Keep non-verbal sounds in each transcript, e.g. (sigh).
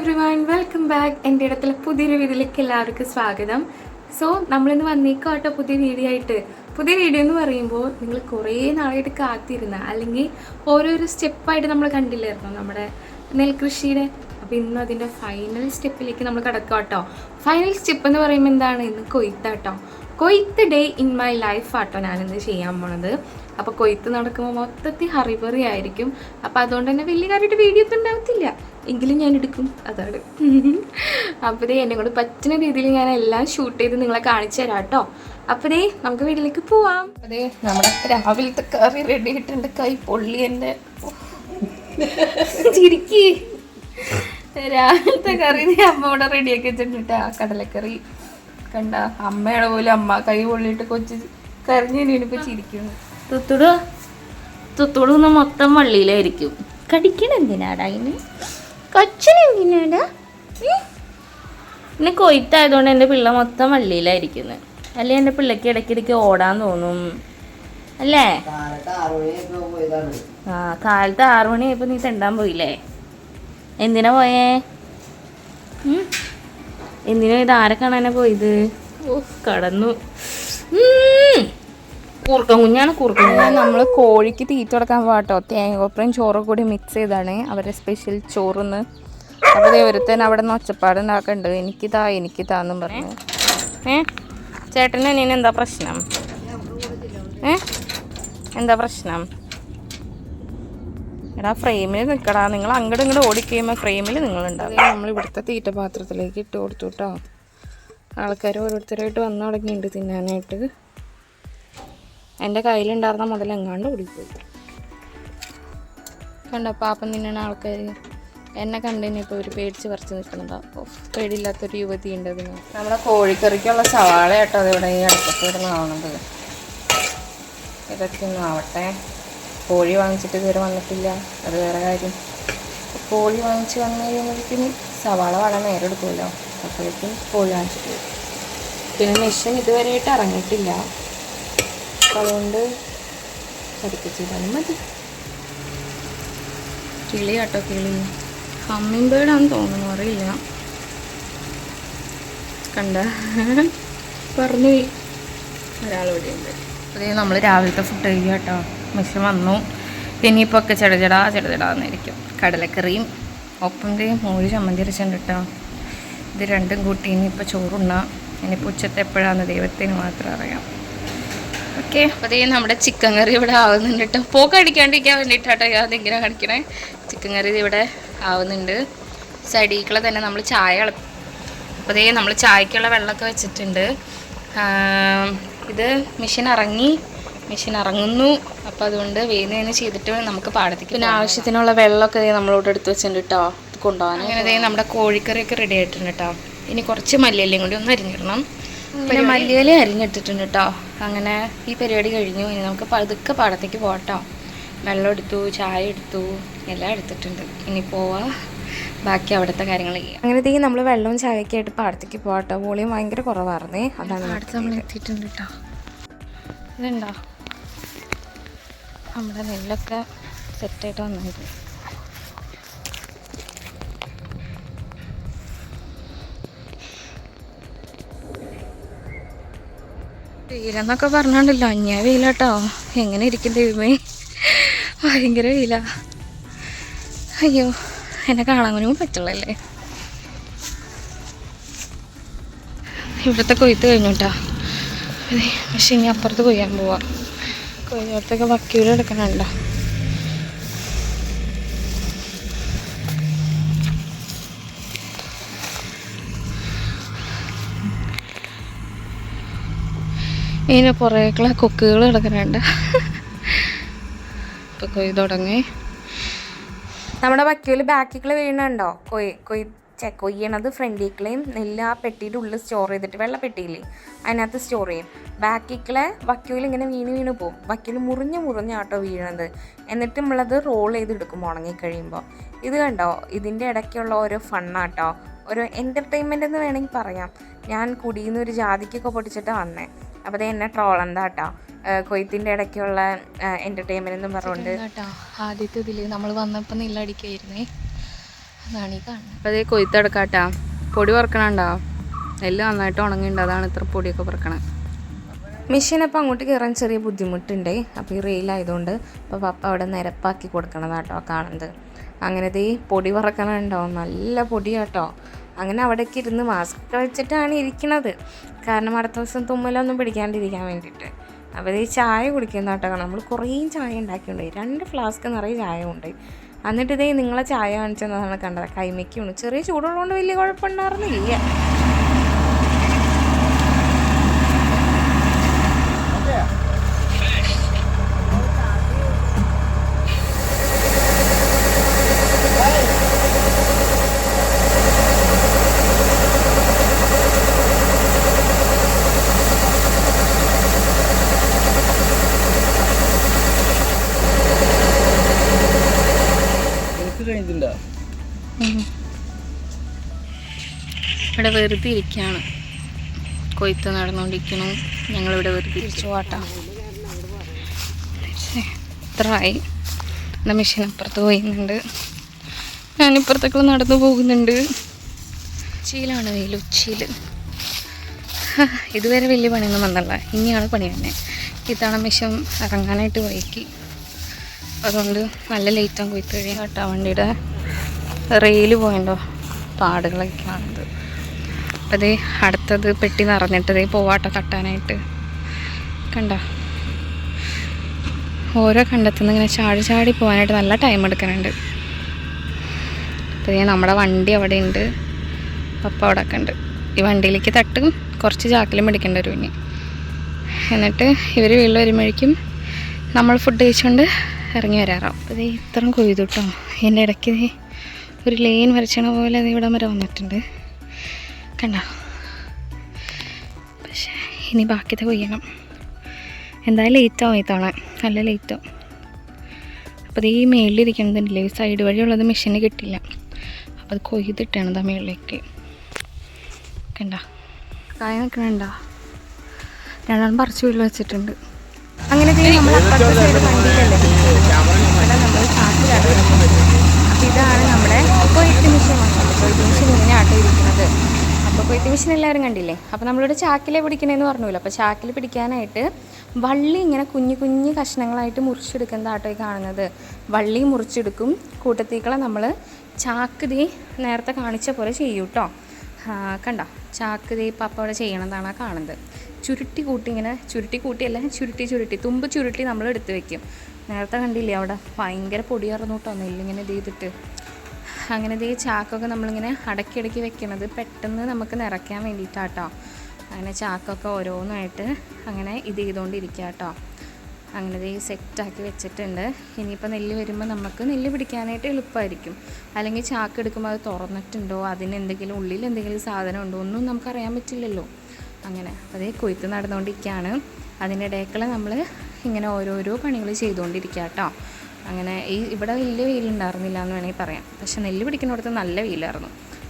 Every one welcome back എന്റെ ഇടത്തിലെ പുതിയൊരു വീഡിയോയിലേക്ക് എല്ലാവർക്കും സ്വാഗതം. സോ നമ്മളിന്ന് കേട്ടോ പുതിയ വീഡിയോ ആയിട്ട്. പുതിയ വീഡിയോ എന്ന് പറയുമ്പോൾ നിങ്ങൾ കുറേ നാളായിട്ട് കാത്തിരുന്ന അല്ലെങ്കിൽ ഓരോരോ സ്റ്റെപ്പായിട്ട് നമ്മൾ കണ്ടില്ലായിരുന്നു നമ്മുടെ നെൽകൃഷിയുടെ? അപ്പോൾ ഇന്ന് അതിന്റെ ഫൈനൽ സ്റ്റെപ്പിലേക്ക് നമ്മൾ കിടക്കാം കേട്ടോ ഫൈനൽ സ്റ്റെപ്പ് എന്ന് പറയുമ്പോൾ എന്താണ്? ഇന്ന് കൊയ്ത്താട്ടോ. കൊയ്ത്ത് ഡേ ഇൻ മൈ ലൈഫ് ആട്ടോ ഞാനിന്ന് ചെയ്യാൻ പോണത്. അപ്പോൾ കൊയ്ത്ത് നടക്കുമ്പോൾ മൊത്തത്തിൽ ഹറിവറി ആയിരിക്കും. അപ്പോൾ അതുകൊണ്ട് തന്നെ വലിയ കാര്യമായിട്ട് വീഡിയോ ഒക്കെ ഉണ്ടാവത്തില്ല. എങ്കിലും ഞാൻ എടുക്കും. അതാണ്. (laughs) അപ്പോൾ ദേ എന്നെ കൊണ്ട് പറ്റുന്ന രീതിയിൽ ഞാൻ എല്ലാം ഷൂട്ട് ചെയ്ത് നിങ്ങളെ കാണിച്ചു തരാം കേട്ടോ. അപ്പോൾ ദേ നമുക്ക് വീട്ടിലേക്ക് പോവാം. അതെ നമ്മുടെ രാവിലത്തെ കറി റെഡി ആയിട്ടുണ്ട്. കൈ പൊള്ളി എന്റെ ചിരിക്കി. രാവിലത്തെ കറി അമ്മയോടെ അമ്മ ഇവിടെ റെഡിയാക്കി വെച്ചിട്ടുണ്ട് ആ കടലക്കറി കണ്ട. അമ്മയുടെ പോലും അമ്മ കൈ പൊള്ളിയിട്ട് കൊച്ചു കരഞ്ഞു ഇപ്പൊ ചിരിക്കുന്നു. തുത്തുടു തുത്തുടു ഒന്ന് മൊത്തം വള്ളിയിലായിരിക്കും. കടിക്കണ എന്തിനാടാ അതിന് കൊച്ചനെന്തിനാടാ ഇന്ന് കൊയ്ത്തായതുകൊണ്ട് എന്റെ പിള്ള മൊത്തം വള്ളിയിലായിരിക്കുന്നത് അല്ലെ എന്റെ പിള്ളക്ക് ഇടയ്ക്കിടയ്ക്ക് ഓടാൻ തോന്നും. അല്ലേ? ആ കാലത്ത് ആറു മണിയായപ്പോൾ നീ തെണ്ടാൻ പോയില്ലേ? എന്തിനാ പോയേ? എന്തിനാ ഇത് ആരെ കാണാനാ പോയത്? ഓ കടന്നു. കൂർക്കം കുഞ്ഞാണ് കൂർക്കം നമ്മൾ കോഴിക്ക് തീറ്റ കൊടുക്കാൻ പാട്ടോ? തേങ്ങോപ്പറയും ചോറും കൂടി മിക്സ് ചെയ്താണ് അവരുടെ സ്പെഷ്യൽ ചോറിന്ന്. അപ്പോൾ ഒരുത്തൻ അവിടെ നിന്ന് ഒച്ചപ്പാട് ഒച്ചപ്പാടുണ്ടാക്കുന്നുണ്ട് എനിക്കിതാ എനിക്കിതാന്നും പറഞ്ഞു. ഏ? ചേട്ടന് അനിയന് എന്താ പ്രശ്നം? ഏ? എന്താ പ്രശ്നം? എടാ ഫ്രെയിമിൽ നിൽക്കടാ നിങ്ങൾ അങ്ങോട്ട് ഇങ്ങോട്ട് ഓടിക്കഴിയുമ്പോൾ ഫ്രെയിമിൽ നിങ്ങളുണ്ടാവും നമ്മൾ ഇവിടുത്തെ തീറ്റ പാത്രത്തിലേക്ക് ഇട്ട് കൊടുത്തു കേട്ടോ ആൾക്കാർ ഓരോരുത്തരായിട്ട് വന്നു തുടങ്ങിയിട്ടുണ്ട് തിന്നാനായിട്ട്. എന്റെ കയ്യിലുണ്ടായിരുന്ന മുതൽ എങ്ങാണ്ട് ഓടിപ്പോയി. കണ്ടോ പാപ്പം തിന്നണ ആൾക്കാർ എന്നെ കണ്ടുകഴിഞ്ഞപ്പോൾ ഒരു പേടിച്ച് പറിച്ച് നിൽക്കണതാ. ഓ പേടിയില്ലാത്തൊരു യുവതി ഉണ്ട് അതിന്. നമ്മുടെ കോഴിക്കറിക്കുള്ള സവാള കേട്ടോ അതിവിടെ ഈ അടുപ്പത്ത് ഇടുന്നാവണത് ഇതൊക്കെ ഒന്നും ആവട്ടെ. കോഴി വാങ്ങിച്ചിട്ട് ഇതുവരെ വന്നിട്ടില്ല. അത് വേറെ കാര്യം. കോഴി വാങ്ങിച്ച് വന്നു കഴിയുമ്പോഴേക്കും സവാള വളരെ നേരെ എടുക്കുമല്ലോ. അപ്പോഴേക്കും കോഴി വാങ്ങിച്ചിട്ട് പിന്നെ മെഷീൻ ഇതുവരെയായിട്ട് ഇറങ്ങിയിട്ടില്ല. അതുകൊണ്ട് പതുക്കെ ചെയ്താലും മതി. കിളി കേട്ടോ കിളി. ഹമ്മിങ് ബേർഡാന്ന് തോന്നുന്നു അറിയില്ല. കണ്ട? പറഞ്ഞു ഒരാളിവിടെ ഉണ്ട് അതേ നമ്മൾ രാവിലത്തെ ഫുഡ് കഴിക്കുക കേട്ടോ. മിഷൻ വന്നു. ഇനിയിപ്പോൾ ഒക്കെ ചെടചെടാ ചെടചെടാന്നിരിക്കും. കടലക്കറിയും ഒപ്പം ദേ മോര് ചമ്മന്തി അരച്ചുണ്ട് കേട്ടോ. ഇത് രണ്ടും കൂട്ടി ഇനിയിപ്പോൾ ചോറുണ്ണാം. ഇനിയിപ്പോൾ ഉച്ചത്തെ എപ്പോഴാണെന്ന് ദൈവത്തിന് മാത്രം അറിയാം. ഓക്കെ അപ്പോൾ അതേ നമ്മുടെ ചിക്കൻ കറി ഇവിടെ ആവുന്നുണ്ട് കേട്ടോ പോക്ക് അടിക്കാണ്ടിരിക്കാൻ വേണ്ടിയിട്ടാട്ടോ ഞാൻ ഇങ്ങനെ കാണിക്കണേ. ചിക്കൻ കറി ഇത് ഇവിടെ ആവുന്നുണ്ട്. സൈഡിക്കുള്ള തന്നെ നമ്മൾ ചായ അപ്പോൾ അതേ നമ്മൾ ചായക്കുള്ള വെള്ളമൊക്കെ വെച്ചിട്ടുണ്ട്. ഇത് മെഷീൻ ഇറങ്ങി മെഷീൻ ഇറങ്ങുന്നു. അപ്പോൾ അതുകൊണ്ട് വേഗം ചെയ്തിട്ട് നമുക്ക് പാടത്തേക്ക് പിന്നെ ആവശ്യത്തിനുള്ള വെള്ളമൊക്കെ നമ്മളിവിടെ എടുത്ത് വെച്ചിട്ടുണ്ട് കേട്ടോ ഇത് കൊണ്ടുപോകാൻ അങ്ങനെ നമ്മുടെ കോഴിക്കറിയൊക്കെ റെഡി ആയിട്ടുണ്ട് കേട്ടോ ഇനി കുറച്ച് മല്ലിയല്ലയും കൂടി ഒന്ന് അരിഞ്ഞിടണം. പിന്നെ മല്ലിയില അരിഞ്ഞിട്ടിട്ടുണ്ട് കേട്ടോ അങ്ങനെ ഈ പരിപാടി കഴിഞ്ഞു. ഇനി നമുക്ക് പതുക്കെ പാടത്തേക്ക് പോകട്ടോ. വെള്ളം എടുത്തു ചായ എടുത്തു എല്ലാം എടുത്തിട്ടുണ്ട്. ഇനി പോവാ. ബാക്കി അവിടുത്തെ കാര്യങ്ങൾ ചെയ്യാം. അങ്ങനെ നമ്മൾ വെള്ളവും ചായയൊക്കെ ആയിട്ട് പാടത്തേക്ക് പോകട്ടോ. വോളിയം ഭയങ്കര കുറവായിരുന്നേ. അതാണ് അടുത്ത് നമ്മൾ എത്തിയിട്ടുണ്ട് കേട്ടോ ഇതുണ്ടോ? നമ്മുടെ നെല്ലൊക്കെ സെറ്റായിട്ട് വന്നിട്ടുണ്ട്. വെയിലെന്നൊക്കെ പറഞ്ഞോണ്ടല്ലോ. അഞ്ഞ വെയിലാട്ടോ. എങ്ങനെ ഇരിക്കും ദൈവമേ? ഭയങ്കര വെയില. അയ്യോ എന്നെ കാണാനും പറ്റുള്ളല്ലേ? ഇവിടുത്തെ കൊയ്ത്ത് കഴിഞ്ഞോട്ടാ. പക്ഷെ ഇനി അപ്പുറത്ത് കൊയ്യാൻ പോവാ. കൊയ്യോടത്തൊക്കെ വക്കീൽ എടുക്കണുണ്ടോ ഇതിന് പുറകേക്കുള്ള കൊക്കുകൾ കിടക്കുന്നുണ്ട്. ഇപ്പൊ കൊയ്ത് തുടങ്ങി. നമ്മുടെ വക്കീൽ ബാക്കിൽ വീണുണ്ടോ? കൊയ് കൊയ് ചെ കൊയ്യണത് ഫ്രണ്ടിക്കളെയും നെല്ല് ആ പെട്ടിയുടെ ഉള്ളിൽ സ്റ്റോർ ചെയ്തിട്ട് വെള്ള പെട്ടിയില്ലേ അതിനകത്ത് സ്റ്റോർ ചെയ്യും. ബാക്കിക്കളെ വക്കീൽ ഇങ്ങനെ വീണ് വീണ് പോകും വക്കീൽ മുറിഞ്ഞ് മുറിഞ്ഞാട്ടോ വീഴണത് എന്നിട്ട് നമ്മളത് റോൾ ചെയ്തെടുക്കും ഉണങ്ങിക്കഴിയുമ്പോൾ ഇത് കണ്ടോ? ഇതിന്റെ ഇടയ്ക്കുള്ള ഓരോ ഫണ്ണാട്ടോ ഓരോ എന്റർടൈൻമെന്റ് എന്ന് വേണമെങ്കിൽ പറയാം. ഞാൻ കുടിയിൽ നിന്ന് ഒരു ജാതിക്കൊക്കെ പൊടിച്ചിട്ടാണ് വന്നേ. അപ്പോൾ അത് എന്നെ ട്രോളെന്താട്ടോ. കൊയ്ത്തിന്റെ ഇടയ്ക്കുള്ള എന്റർടൈൻമെന്റ് എന്നും പറഞ്ഞുകൊണ്ട് കേട്ടോ ആദ്യത്തെ ഇതിൽ നമ്മൾ വന്നപ്പോൾ നെല്ലടിക്കായിരുന്നേ. അതാണ് ഈ കാണുന്നത്. അപ്പോൾ അതേ കൊയ്ത്തെടുക്കാട്ടാ പൊടി വറക്കണുണ്ടോ നെല്ല് നന്നായിട്ട് ഉണങ്ങിണ്ട് അതാണ് ഇത്ര പൊടിയൊക്കെ പറക്കണത് മെഷീൻ അപ്പോൾ അങ്ങോട്ട് കയറാൻ ചെറിയ ബുദ്ധിമുട്ടുണ്ട്. അപ്പോൾ ഈ റെയിലായതുകൊണ്ട് അപ്പോൾ പപ്പ അവിടെ നിരപ്പാക്കി കൊടുക്കണതാട്ടോ കാണുന്നത്. അങ്ങനത്തെ ഈ പൊടി പറക്കണുണ്ടോ? നല്ല പൊടിയാട്ടോ. അങ്ങനെ അവിടേക്ക് ഇരുന്ന് മാസ്ക് വെച്ചിട്ടാണ് ഇരിക്കണത്. കാരണം അടുത്ത ദിവസം തുമ്മലൊന്നും പിടിക്കാണ്ടിരിക്കാൻ വേണ്ടിയിട്ട്. അപ്പോൾ ഈ ചായ കുടിക്കുന്ന കേട്ടോ നമ്മൾ കുറേ ചായ ഉണ്ടാക്കിയിട്ടുണ്ട്. രണ്ട് ഫ്ലാസ്ക് നിറയെ ചായ ഉണ്ട് എന്നിട്ട് ഇതേ നിങ്ങളെ ചായ കാണിച്ചെന്നാണ് കണ്ടത്. കൈമയ്ക്കുണ്ട്. ചെറിയ ചൂടുള്ളതുകൊണ്ട് വലിയ കുഴപ്പമുണ്ടായിരുന്നില്ല. ഇവിടെ വെറുതെ ഇരിക്കുകയാണ് കൊയ്ത്ത് നടന്നുകൊണ്ടിരിക്കുന്നു ഞങ്ങളിവിടെ വെറുതെ ഇരിച്ചു പോട്ടാ ഇത്രയായി. എന്റെ മെഷീൻ അപ്പുറത്ത് പോയിന്നുണ്ട്. ഞാനിപ്പുറത്തേക്ക് നടന്നു പോകുന്നുണ്ട്. ഉച്ചയിലാണ് വെയിൽ ഉച്ചയിൽ ഇതുവരെ വലിയ പണിയൊന്നും വന്നല്ല. ഇനിയാണ് പണി തന്നെ. ഇത്തവണ മെഷീൻ ഇറങ്ങാനായിട്ട് വൈകി. അതുകൊണ്ട് നല്ല ലേറ്റാകും കൊയ്ത്ത് കഴിയാൻ. കേട്ടോ വണ്ടിയുടെ റെയിൽ പോയിണ്ടോ പാടുകളൊക്കെ കാണുന്നത്. അപ്പം അതേ അടുത്തത് പെട്ടി നിറഞ്ഞിട്ട് ദേ പോവാട്ടോ തട്ടാനായിട്ട്. കണ്ട? ഓരോ കണ്ടെത്തുന്ന ഇങ്ങനെ ചാടി ചാടി പോകാനായിട്ട് നല്ല ടൈം എടുക്കുന്നുണ്ട്. അപ്പോൾ നമ്മുടെ വണ്ടി അവിടെ ഉണ്ട്. പപ്പ അവിടെ ഒക്കെ ഉണ്ട്. ഈ വണ്ടിയിലേക്ക് തട്ടും കുറച്ച് ചാക്കിലും പിടിക്കേണ്ട ഒരു ഇനി. എന്നിട്ട് ഇവർ വീട്ടിൽ വരുമ്പോഴേക്കും നമ്മൾ ഫുഡ് കഴിച്ചുകൊണ്ട് ഇറങ്ങി വരാറാവും. അത് ഇത്രയും കൊയ്തു കേട്ടോ. എന്റെ ഇടയ്ക്ക് ഒരു ലൈൻ വരച്ചണ പോലെ അത് ഇവിടം വരെ വന്നിട്ടുണ്ട്. കണ്ട പക്ഷേ ഇനി ബാക്കിത്തെ കൊയ്യണം എന്തായാലും ലേറ്റാവും ഈ തവണ. നല്ല ലേറ്റാവും അപ്പോൾ ഈ മേളിലിരിക്കണതില്ലേ ഈ സൈഡ് വഴിയുള്ളത് മെഷീന് കിട്ടില്ല. അപ്പോൾ അത് കൊയ്തിട്ടാണ് ആ മേളിലേക്ക്. കണ്ട? കായ നിൽക്കണണ്ട രണ്ടാളും പറിച്ച് വീട്ടിൽ വെച്ചിട്ടുണ്ട്. അങ്ങനെ നമ്മൾ അപ്പുറത്തെ സൈഡ് വണ്ടിയിലല്ലേ ഇവിടെ നമ്മൾ ചാക്കിലാണ് അപ്പോൾ ഇതാണ് നമ്മുടെ കൊയ്ത്ത് മെഷീൻ വന്നത് കൊയ്ത്ത് മെഷീൻ ഇങ്ങനെ ആട്ടോ ഇരിക്കുന്നത്. അപ്പോൾ കൊയ്ത്ത് മെഷീൻ എല്ലാവരും കണ്ടില്ലേ? അപ്പോൾ നമ്മളിവിടെ ചാക്കിലെ പിടിക്കണേന്ന് പറഞ്ഞല്ലോ അപ്പോൾ ചാക്കിൽ പിടിക്കാനായിട്ട് വള്ളി ഇങ്ങനെ കുഞ്ഞു കുഞ്ഞു കഷ്ണങ്ങളായിട്ട് മുറിച്ചെടുക്കുന്ന ആട്ടോ ഈ കാണുന്നത്. വള്ളി മുറിച്ചെടുക്കും. കൂട്ടത്തേക്കളെ നമ്മൾ ചാക്ക് നേരത്തെ കാണിച്ച പോലെ ചെയ്യും കേട്ടോ കണ്ട? ചാക്ക് ദേ അപ്പോൾ അവിടെ ചെയ്യണതാണ് കാണുന്നത്. ചുരുട്ടി കൂട്ടി ഇങ്ങനെ ചുരുട്ടി കൂട്ടിയല്ല ചുരുട്ടി ചുരുട്ടി തുമ്പ് ചുരുട്ടി നമ്മൾ എടുത്ത് വെക്കും. നേരത്തെ കണ്ടില്ലേ അവിടെ? ഭയങ്കര പൊടിയറന്നൂട്ടോ നെല്ലിങ്ങനെ ഇത് ചെയ്തിട്ട്. അങ്ങനെ ദേ ചാക്കൊക്കെ നമ്മളിങ്ങനെ അടക്കി അടക്കി വെക്കണത് പെട്ടെന്ന് നമുക്ക് നിറയ്ക്കാൻ വേണ്ടിയിട്ടാട്ടോ അങ്ങനെ ചാക്കൊക്കെ ഓരോന്നായിട്ട് അങ്ങനെ ഇത് ചെയ്തുകൊണ്ടിരിക്കുക കേട്ടോ അങ്ങനെ ദേ സെറ്റാക്കി വെച്ചിട്ടുണ്ട്. ഇനിയിപ്പോൾ നെല്ല് വരുമ്പോൾ നമുക്ക് നെല്ല് പിടിക്കാനായിട്ട് എളുപ്പമായിരിക്കും അല്ലെങ്കിൽ ചാക്ക് എടുക്കുമ്പോൾ അത് തുറന്നിട്ടുണ്ടോ? അതിന് എന്തെങ്കിലും ഉള്ളിൽ എന്തെങ്കിലും സാധനം ഉണ്ടോ? ഒന്നും നമുക്കറിയാൻ പറ്റില്ലല്ലോ. അങ്ങനെ അതേ കൊയ്ത്ത് നടന്നുകൊണ്ടിരിക്കുകയാണ് അതിന്റെ ഇടയ്ക്കുള്ള നമ്മൾ ഇങ്ങനെ ഓരോരോ പണികൾ ചെയ്തുകൊണ്ടിരിക്കുക കേട്ടോ അങ്ങനെ ഈ ഇവിടെ വലിയ വെയിലുണ്ടായിരുന്നില്ല എന്ന് വേണമെങ്കിൽ പറയാം. പക്ഷെ നെല്ല് പിടിക്കുന്നിടത്ത് നല്ല വെയിലായിരുന്നു.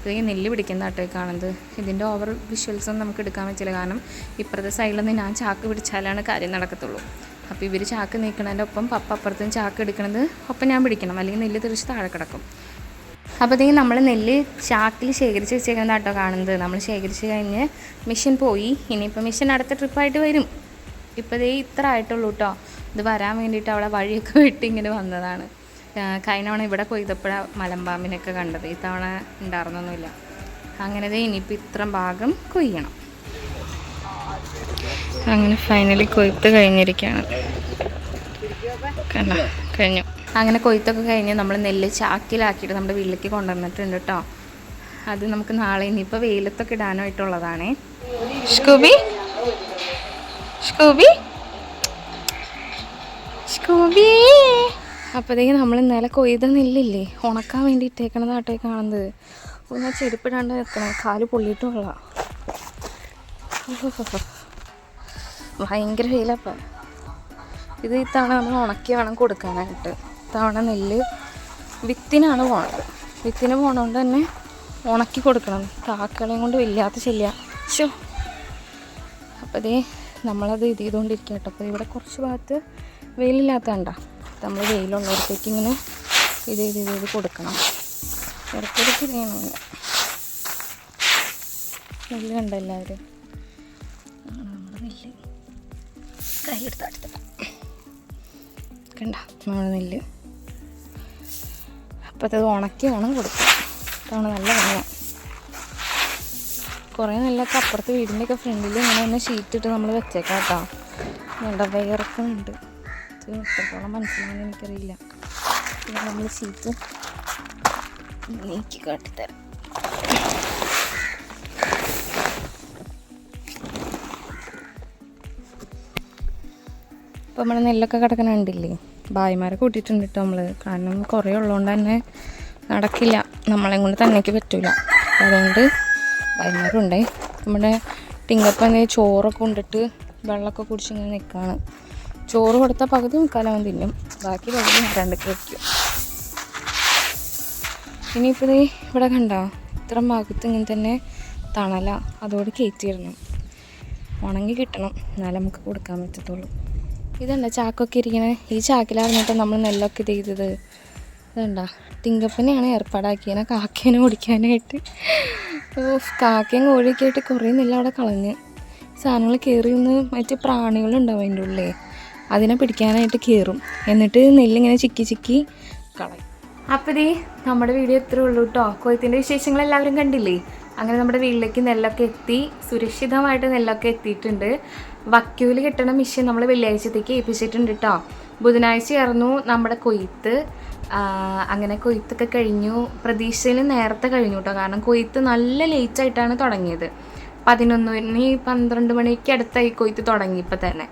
ഈ നെല്ല് പിടിക്കുന്ന ആട്ടേക്കാണത്. കാണുന്നത് ഇതിന്റെ ഓവർ വിഷ്വൽസും നമുക്ക് എടുക്കാൻ പറ്റില്ല. കാരണം ഇപ്പുറത്തെ സൈഡിൽ നിന്ന് ഞാൻ ചാക്ക് പിടിച്ചാലാണ് കാര്യം നടക്കത്തുള്ളൂ. അപ്പോൾ ഇവർ ചാക്ക് നീക്കണതിന്റെ ഒപ്പം പപ്പ അപ്പുറത്തും ചാക്ക് എടുക്കണത് ഒപ്പം ഞാൻ പിടിക്കണം. അല്ലെങ്കിൽ നെല്ല് തിരിച്ച് താഴെ കിടക്കും. അപ്പോഴത്തേക്കും നമ്മൾ നെല്ല് ചാക്കിൽ ശേഖരിച്ച് വെച്ചേക്കുന്ന കേട്ടോ കാണുന്നത്. നമ്മൾ ശേഖരിച്ച് കഴിഞ്ഞ് മെഷീൻ പോയി. ഇനിയിപ്പോൾ മെഷീൻ അടുത്ത ട്രിപ്പായിട്ട് വരും. ഇപ്പോൾ ദേ ഇത്ര ആയിട്ടുള്ളൂ കേട്ടോ. ഇത് വരാൻ വേണ്ടിയിട്ട് അവളെ വഴിയൊക്കെ വിട്ട് ഇങ്ങനെ വന്നതാണ്. കഴിഞ്ഞവണ ഇവിടെ കൊയ്തപ്പോഴാണ് മലമ്പാമ്പിനൊക്കെ കണ്ടത്. ഇത്തവണ ഉണ്ടായിരുന്നൊന്നുമില്ല അങ്ങനെ ഇനിയിപ്പോൾ ഇത്ര ഭാഗം കൊയ്യണം. അങ്ങനെ ഫൈനലി കൊയ്ത്ത് കഴിഞ്ഞിരിക്കുകയാണ്. കഴിഞ്ഞു. അങ്ങനെ കൊയ്ത്തൊക്കെ കഴിഞ്ഞ് നമ്മൾ നെല്ല് ചാക്കിലാക്കിയിട്ട് നമ്മുടെ വീട്ടിലേക്ക് കൊണ്ടുവന്നിട്ടുണ്ട് കേട്ടോ അത് നമുക്ക് നാളെ ഇനിയിപ്പോൾ വെയിലത്തൊക്കെ ഇടാനായിട്ടുള്ളതാണേ. സ്കൂബി സ്കൂബി സ്കൂബി അപ്പോഴത്തേക്ക് നമ്മൾ ഇന്നലെ കൊയ്ത നെല്ലില്ലേ ഉണക്കാൻ വേണ്ടി ഇട്ടേക്കണത് ആട്ടേ കാണുന്നത്. ഒന്ന് ചെരുപ്പിടാണ്ട് നിൽക്കണം കാൽ പൊള്ളിയിട്ടുള്ള ഭയങ്കര വെയിലപ്പം ഇത് ഇത്തവണ നമ്മൾ ഉണക്കി വേണം കൊടുക്കാനായിട്ട്. ഇത്തവണ നെല്ല് വിത്തിനാണ് പോണത്. വിത്തിന് പോണതുകൊണ്ട് തന്നെ ഉണക്കി കൊടുക്കണം. താക്കളെയും കൊണ്ട് വല്ലാത്ത ശല്യ. ഷോ അപ്പോൾ ദേ നമ്മളത് ഇത് ചെയ്തുകൊണ്ടിരിക്കുക കേട്ടോ. അപ്പോൾ ഇവിടെ കുറച്ച് ഭാഗത്ത് വെയിലില്ലാത്ത കണ്ട നമ്മൾ വെയിലുള്ളിടത്തേക്ക് ഇങ്ങനെ ഇത് ഇത് ഇത് കൊടുക്കണം. ഇടയ്ക്കിടയ്ക്ക് ഇരിക്കണം നെല്ല് കണ്ട എല്ലാവരും? നമ്മുടെ നെല്ല് കയ്യിലെടുത്ത് എടുത്ത് അടുത്തിടാം കണ്ട? നമ്മുടെ നെല്ല്. അപ്പം അത് ഉണക്കി വേണം കൊടുക്കാൻ. അതാണ് നല്ല വെള്ളം. കുറേ നെല്ലൊക്കെ അപ്പുറത്ത് വീടിന്റെയൊക്കെ ഫ്രണ്ടിൽ ഇങ്ങനെ തന്നെ ഷീറ്റ് ഇട്ട് നമ്മൾ വെച്ചേക്കാം കേട്ടോ. വേണ്ട വിയർക്കുന്നുണ്ട് ഇത് എത്രത്തോളം മനസ്സിലാവുമെന്ന് എനിക്കറിയില്ല. നമ്മൾ ചീത്ത് നീക്കി കാട്ടിത്തരാം. ഇപ്പം നമ്മുടെ നെല്ലൊക്കെ കിടക്കണ കണ്ടില്ലേ? ഭായിമാരെ കൂട്ടിയിട്ടുണ്ട് കേട്ടോ നമ്മൾ കാരണം കുറേ ഉള്ളതുകൊണ്ട് തന്നെ നടക്കില്ല. നമ്മളെ കൊണ്ട് തന്നേക്ക് പറ്റൂല. അതുകൊണ്ട് ഭായിമാരുണ്ടേ. നമ്മുടെ ടിങ്കപ്പൻ ദേ ചോറൊക്കെ കൊണ്ടിട്ട് വെള്ളമൊക്കെ കുടിച്ചിങ്ങനെ നിൽക്കുകയാണ് ചോറ് കൊടുത്ത പകുതി മുക്കാലവൻ തിന്നും. ബാക്കി പകുതി രണ്ടൊക്കെ വയ്ക്കും ഇനിയിപ്പോൾ ഇവിടെ കണ്ടോ? ഇത്ര ഭാഗത്ത് ഇങ്ങനെ തന്നെ തണല. അതോട് കയറ്റിയിരുന്നു ഉണങ്ങി കിട്ടണം. എന്നാലേ നമുക്ക് കൊടുക്കാൻ പറ്റത്തുള്ളൂ. ഇതുണ്ട ചാക്കൊക്കെ ഇരിക്കണേ? ഈ ചാക്കിലായിരുന്നിട്ട് നമ്മൾ നെല്ലൊക്കെ ഇത് ചെയ്തത്? ഇതുണ്ട തിങ്കപ്പനെയാണ് ഏർപ്പാടാക്കിയതിനെ കാക്കേനെ ഓടിക്കാനായിട്ട്. ഓഫ് കാക്കയും കോഴിയൊക്കെ ആയിട്ട് കുറേ നെല്ല് അവിടെ കളഞ്ഞ്. സാധനങ്ങൾ കയറി നിന്ന് മറ്റ് പ്രാണികളുണ്ടാവും അതിന്റെ ഉള്ളിലേ. അതിനെ പിടിക്കാനായിട്ട് കയറും എന്നിട്ട് നെല്ലിങ്ങനെ ചിക്കി ചിക്കി കളയും. അപ്പോൾ ഇതേ നമ്മുടെ വീഡിയോ ഇത്രേ ഉള്ളൂ കേട്ടോ കൊയ്ത്തിന്റെ വിശേഷങ്ങൾ എല്ലാവരും കണ്ടില്ലേ? അങ്ങനെ നമ്മുടെ വീട്ടിലേക്ക് നെല്ലൊക്കെ എത്തി സുരക്ഷിതമായിട്ട് നെല്ലൊക്കെ എത്തിയിട്ടുണ്ട്. വക്യൂൽ കിട്ടണ മിഷ്യൻ നമ്മൾ വെള്ളിയാഴ്ചത്തേക്ക് ഏൽപ്പിച്ചിട്ടുണ്ട് കേട്ടോ ബുധനാഴ്ചയായിരുന്നു നമ്മുടെ കൊയ്ത്ത്. അങ്ങനെ കൊയ്ത്തൊക്കെ കഴിഞ്ഞു. പ്രതീക്ഷയിൽ നേരത്തെ കഴിഞ്ഞു കേട്ടോ കാരണം കൊയ്ത്ത് നല്ല ലേറ്റായിട്ടാണ് തുടങ്ങിയത്. പതിനൊന്ന് മണി പന്ത്രണ്ട് മണിക്ക് അടുത്തായി കൊയ്ത്ത് തുടങ്ങി ഇപ്പം തന്നെ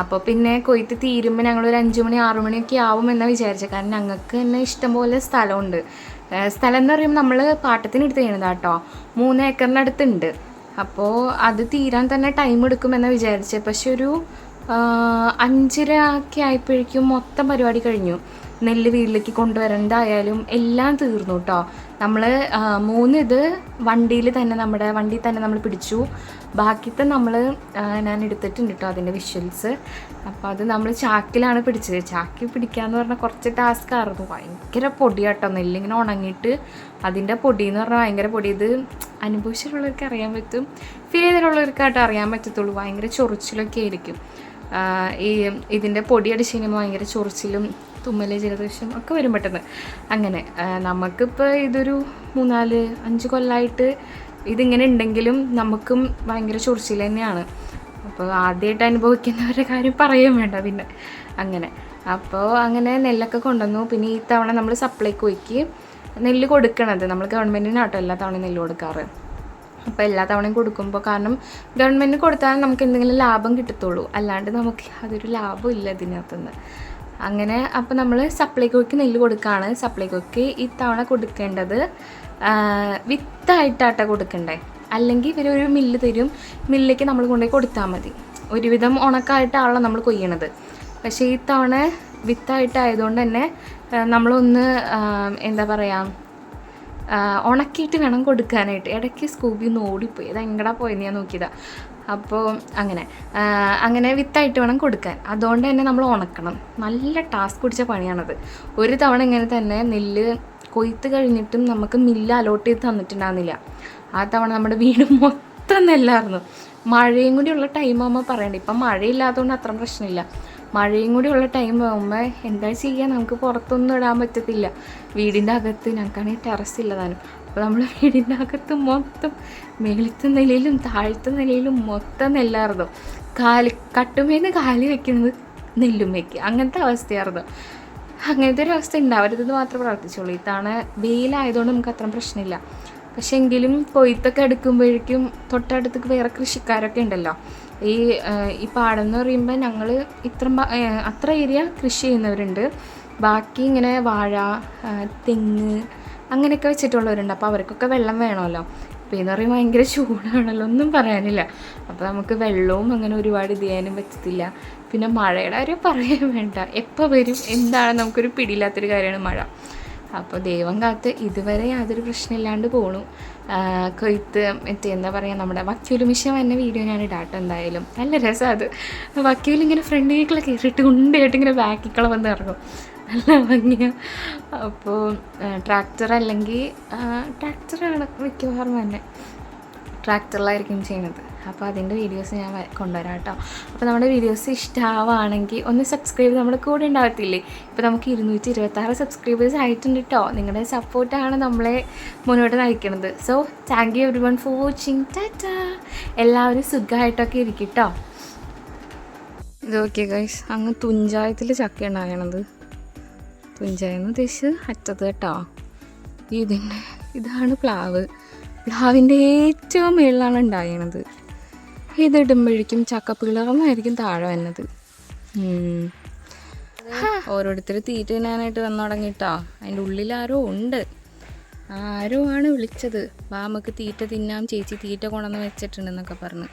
അപ്പോൾ പിന്നെ കൊയ്ത്ത് തീരുമ്പോൾ ഒരു അഞ്ച് മണി ആറു മണിയൊക്കെ ആവുമെന്നാണ് വിചാരിച്ചത് കാരണം ഞങ്ങൾക്ക് തന്നെ ഇഷ്ടംപോലെ സ്ഥലമുണ്ട്. സ്ഥലം എന്ന് പറയുമ്പോൾ നമ്മൾ പാട്ടത്തിന് എടുത്ത് ചെയ്യണതാ കേട്ടോ മൂന്ന് ഏക്കറിനടുത്തുണ്ട്. അപ്പോൾ അത് തീരാൻ തന്നെ ടൈം എടുക്കുമെന്ന് വിചാരിച്ചത് പക്ഷെ ഒരു അഞ്ചര ഒക്കെ ആയപ്പോഴേക്കും മൊത്തം പരിപാടി കഴിഞ്ഞു. നെല്ല് വീട്ടിലേക്ക് കൊണ്ടുവരേണ്ടതായാലും എല്ലാം തീർന്നു കേട്ടോ നമ്മൾ മൂന്ന് ഇത് വണ്ടിയിൽ തന്നെ നമ്മുടെ വണ്ടിയിൽ തന്നെ നമ്മൾ പിടിച്ചു. ബാക്കിത്തെ നമ്മൾ ഞാൻ എടുത്തിട്ടുണ്ട് കേട്ടോ അതിന്റെ വിഷ്വൽസ് അപ്പോൾ അത് നമ്മൾ ചാക്കിലാണ് പിടിച്ചത്. ചാക്കിൽ പിടിക്കാന്ന് പറഞ്ഞാൽ കുറച്ച് ടാസ്ക് ആയിരുന്നു. ഭയങ്കര പൊടി കേട്ടോ നെല്ലിങ്ങനെ ഉണങ്ങിയിട്ട് അതിന്റെ പൊടി എന്ന് പറഞ്ഞാൽ ഭയങ്കര പൊടി. ഇത് അനുഭവിച്ചിട്ടുള്ളവർക്ക് അറിയാൻ പറ്റും. ഫീൽ ചെയ്തിട്ടുള്ളവർക്കായിട്ട് അറിയാൻ പറ്റത്തുള്ളൂ. ഭയങ്കര ചൊറിച്ചിലൊക്കെ ആയിരിക്കും. ഈ ഇതിന്റെ പൊടി അടിച്ച് കഴിയുമ്പോൾ ഭയങ്കര ചൊറിച്ചിലും തുമ്മൽ ജലദോഷം ഒക്കെ വരും പെട്ടെന്ന്. അങ്ങനെ നമുക്കിപ്പോൾ ഇതൊരു മൂന്നാൽ അഞ്ച് കൊല്ലമായിട്ട് ഇതിങ്ങനെ ഉണ്ടെങ്കിലും നമുക്കും ഭയങ്കര ചൊറിച്ചിൽ തന്നെയാണ്. അപ്പോൾ ആദ്യമായിട്ട് അനുഭവിക്കുന്നവരുടെ കാര്യം പറയുകയും വേണ്ട പിന്നെ. അങ്ങനെ അപ്പോൾ അങ്ങനെ നെല്ലൊക്കെ കൊണ്ടുവന്നു. പിന്നെ ഈ തവണ നമ്മൾ സപ്ലൈക്ക് പോയിക്ക്. നെല്ല് കൊടുക്കണത് നമ്മൾ ഗവൺമെന്റിനാട്ടോ എല്ലാ തവണയും നെല്ല് കൊടുക്കാറ്. അപ്പോൾ എല്ലാ തവണയും കൊടുക്കുമ്പോൾ കാരണം ഗവൺമെന്റിന് കൊടുത്താൽ നമുക്ക് എന്തെങ്കിലും ലാഭം കിട്ടത്തുള്ളൂ. അല്ലാണ്ട് നമുക്ക് അതൊരു ലാഭം ഇല്ല ഇതിനകത്തുനിന്ന്. അങ്ങനെ അപ്പോൾ നമ്മൾ സപ്ലൈകോയ്ക്ക് നെല്ല് കൊടുക്കുകയാണ് ഈ തവണ കൊടുക്കേണ്ടത് വിത്തായിട്ടാട്ട കൊടുക്കണ്ടേ? അല്ലെങ്കിൽ ഇവരൊരു മില്ല് തരും. മില്ലിലേക്ക് നമ്മൾ കൊണ്ടുപോയി കൊടുത്താൽ മതി. ഒരുവിധം ഉണക്കായിട്ടാണല്ലോ നമ്മൾ കൊയ്യണത്. പക്ഷേ ഈ തവണ വിത്തായിട്ടായതുകൊണ്ട് തന്നെ നമ്മളൊന്ന് എന്താ പറയുക ഉണക്കിയിട്ട് വേണം കൊടുക്കാനായിട്ട്. ഇടയ്ക്ക് സ്കൂബി ഒന്ന് ഓടിപ്പോയി. അത് എങ്ങടാ പോയെന്ന് ഞാൻ നോക്കിയതാ. അപ്പോൾ അങ്ങനെ. അങ്ങനെ വിത്തായിട്ട് വേണം കൊടുക്കാൻ. അതുകൊണ്ട് തന്നെ നമ്മൾ ഉണക്കണം. നല്ല ടാസ്ക് പിടിച്ച പണിയാണത്. ഒരു തവണ ഇങ്ങനെ തന്നെ നെല്ല് കൊയ്ത്ത് കഴിഞ്ഞിട്ടും നമുക്ക് മില്ല് അലോട്ട് ചെയ്ത് തന്നിട്ടുണ്ടായിരുന്നില്ല. ആ തവണ നമ്മുടെ വീട് (laughs) മൊത്തം നെല്ലായിരുന്നു. മഴയും കൂടിയുള്ള ടൈം ആകുമ്പോൾ പറയണ്ട? ഇപ്പം മഴയില്ലാത്തതുകൊണ്ട് അത്ര പ്രശ്നമില്ല. മഴയും കൂടിയുള്ള ടൈം ആകുമ്പോൾ എന്താ ചെയ്യുക നമുക്ക് പുറത്തൊന്നും ഇടാൻ പറ്റത്തില്ല. വീടിന്റെ അകത്ത് ഞങ്ങൾക്കാണെങ്കിൽ ടെറസ് ഇല്ലതാനും അപ്പോൾ നമ്മൾ വീടിന്റെ അകത്ത് മൊത്തം മേളിത്തെ നിലയിലും താഴത്തെ നിലയിലും മൊത്തം നെല്ലായിരുന്നു കാൽ കട്ടുമേന്ന് കാൽ വെക്കുന്നത് നെല്ലുമ്മയ്ക്ക്. അങ്ങനത്തെ അവസ്ഥയായിരുന്നു അങ്ങനത്തെ ഒരു അവസ്ഥ ഉണ്ടാവരുതെന്ന് മാത്രമേ പ്രാർത്ഥിച്ചുള്ളൂ ഇത്തവണ വെയിലായതുകൊണ്ട് നമുക്ക് അത്ര പ്രശ്നമില്ല. പക്ഷെ എങ്കിലും കൊയ്ത്തൊക്കെ എടുക്കുമ്പോഴേക്കും തൊട്ടടുത്തേക്ക് വേറെ കൃഷിക്കാരൊക്കെ ഉണ്ടല്ലോ. ഈ ഈ പാടം എന്ന് പറയുമ്പോൾ ഞങ്ങൾ ഇത്ര അത്ര ഏരിയ കൃഷി ചെയ്യുന്നവരുണ്ട്. ബാക്കി ഇങ്ങനെ വാഴ തെങ്ങ് അങ്ങനെയൊക്കെ വെച്ചിട്ടുള്ളവരുണ്ട്. അപ്പോൾ അവർക്കൊക്കെ വെള്ളം വേണമല്ലോ. അപ്പോൾ എന്ന് പറയുമ്പോൾ ഭയങ്കര ചൂടാണല്ലോ. ഒന്നും പറയാനില്ല. അപ്പോൾ നമുക്ക് വെള്ളവും അങ്ങനെ ഒരുപാട് ഇത് ചെയ്യാനും പറ്റത്തില്ല. പിന്നെ മഴയുടെ കാര്യം പറയാൻ വേണ്ട. എപ്പോൾ വരും? എന്താണ്? നമുക്കൊരു പിടിയില്ലാത്തൊരു കാര്യമാണ് മഴ. അപ്പോൾ ദൈവം കാത്ത് ഇതുവരെ യാതൊരു പ്രശ്നമില്ലാണ്ട് പോണു. കൊയ്ത്ത് മറ്റേ എന്താ പറയുക നമ്മുടെ വക്യൂൽ മിഷൻ എന്ന വീഡിയോ ഞാൻ ഇടാട്ടോ എന്തായാലും. നല്ല രസം അത്. വക്യൂലിങ്ങനെ ഫ്രണ്ട് വീക്കിൽ കയറിയിട്ട് ഉണ്ടയായിട്ട് ഇങ്ങനെ ബാക്കിക്കള വന്ന് ഇറങ്ങും നല്ല ഭംഗിയാണ് അപ്പോൾ ട്രാക്ടർ അല്ലെങ്കിൽ ട്രാക്ടറാണ് മിക്കവാറും തന്നെ ട്രാക്ടറിലായിരിക്കും ചെയ്യുന്നത് അപ്പോൾ അതിന്റെ വീഡിയോസ് ഞാൻ കൊണ്ടുവരാം കേട്ടോ. അപ്പോൾ നമ്മുടെ വീഡിയോസ് ഇഷ്ടമാവുകയാണെങ്കിൽ ഒന്ന് സബ്സ്ക്രൈബ് നമ്മുടെ കൂടെ ഉണ്ടാകത്തില്ലേ ഇപ്പോൾ നമുക്ക് ഇരുന്നൂറ്റി ഇരുപത്താറ് സബ്സ്ക്രൈബേഴ്സ് ആയിട്ടുണ്ട് കേട്ടോ നിങ്ങളുടെ സപ്പോർട്ടാണ് നമ്മളെ മുന്നോട്ട് നയിക്കുന്നത് so thank you everyone for watching tata എല്ലാവരും സുഖമായിട്ടൊക്കെ ഇരിക്കും കേട്ടോ ഇത് ഓക്കെ ഗൈസ് അങ്ങ് തുഞ്ചായത്തിൽ ചക്ക ഉണ്ടാകണത് തുഞ്ചായെന്ന് ഉദ്ദേശിച്ച് അറ്റത്ത് കേട്ടോ. ഇതിന്റെ ഇതാണ് പ്ലാവ്. പ്ലാവിന്റെ ഏറ്റവും മുകളിലാണ് ഉണ്ടാകണത് ഇതിടുമ്പോഴേക്കും ചക്കപ്പിളർന്നായിരിക്കും താഴെ വന്നത്. ഓരോരുത്തർ തീറ്റ തിന്നാനായിട്ട് വന്നു തുടങ്ങിട്ടോ. അതിന്റെ ഉള്ളിൽ ആരോ ഉണ്ട്. ആരോ ആണ് വിളിച്ചത്. വാ നമുക്ക് തീറ്റ തിന്നാം. ചേച്ചി തീറ്റ കൊണ്ടുവന്ന് വെച്ചിട്ടുണ്ടെന്നൊക്കെ പറഞ്ഞ്.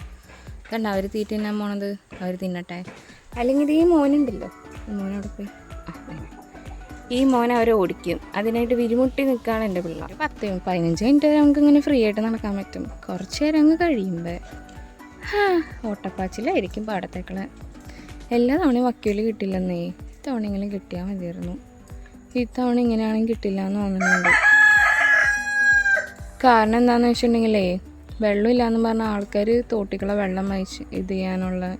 കണ്ട അവർ തീറ്റ തിന്നാൻ പോണത്? അവർ തിന്നട്ടെ. അല്ലെങ്കിൽ ഈ മോനുണ്ടല്ലോ. ഈ മോനോട് പോയി. ഈ മോൻ അവരെ ഓടിക്കും. അതിനായിട്ട് വിരിമുട്ടി നിൽക്കുകയാണ് എന്റെ പിള്ളേർ. പത്ത് പതിനഞ്ച് മിനിറ്റ് വരെ നമുക്ക് ഇങ്ങനെ ഫ്രീ ആയിട്ട് നടക്കാൻ പറ്റും. കുറച്ച് നേരം അങ്ങ് കഴിയുമ്പോൾ ഓട്ടപ്പാച്ചിലായിരിക്കും പാടത്തേക്കളെ. എല്ലാ തവണയും വക്കീൽ കിട്ടില്ലെന്നേ ഇത്തവണയെങ്കിലും കിട്ടിയാൽ മതിയായിരുന്നു. ഇത്തവണ ഇങ്ങനെയാണെങ്കിൽ കിട്ടില്ല എന്ന് തോന്നുന്നുണ്ട്. കാരണം എന്താണെന്ന് വെച്ചിട്ടുണ്ടെങ്കിലേ വെള്ളമില്ലാന്ന് പറഞ്ഞ ആൾക്കാർ തോട്ടിക്കുള്ള വെള്ളം വായിച്ച് ഇത് ചെയ്യാനുള്ള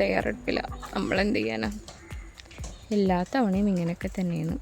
തയ്യാറെടുപ്പില്ല നമ്മളെന്ത് ചെയ്യാനാ? എല്ലാ തവണയും ഇങ്ങനെയൊക്കെ തന്നെയാണ്.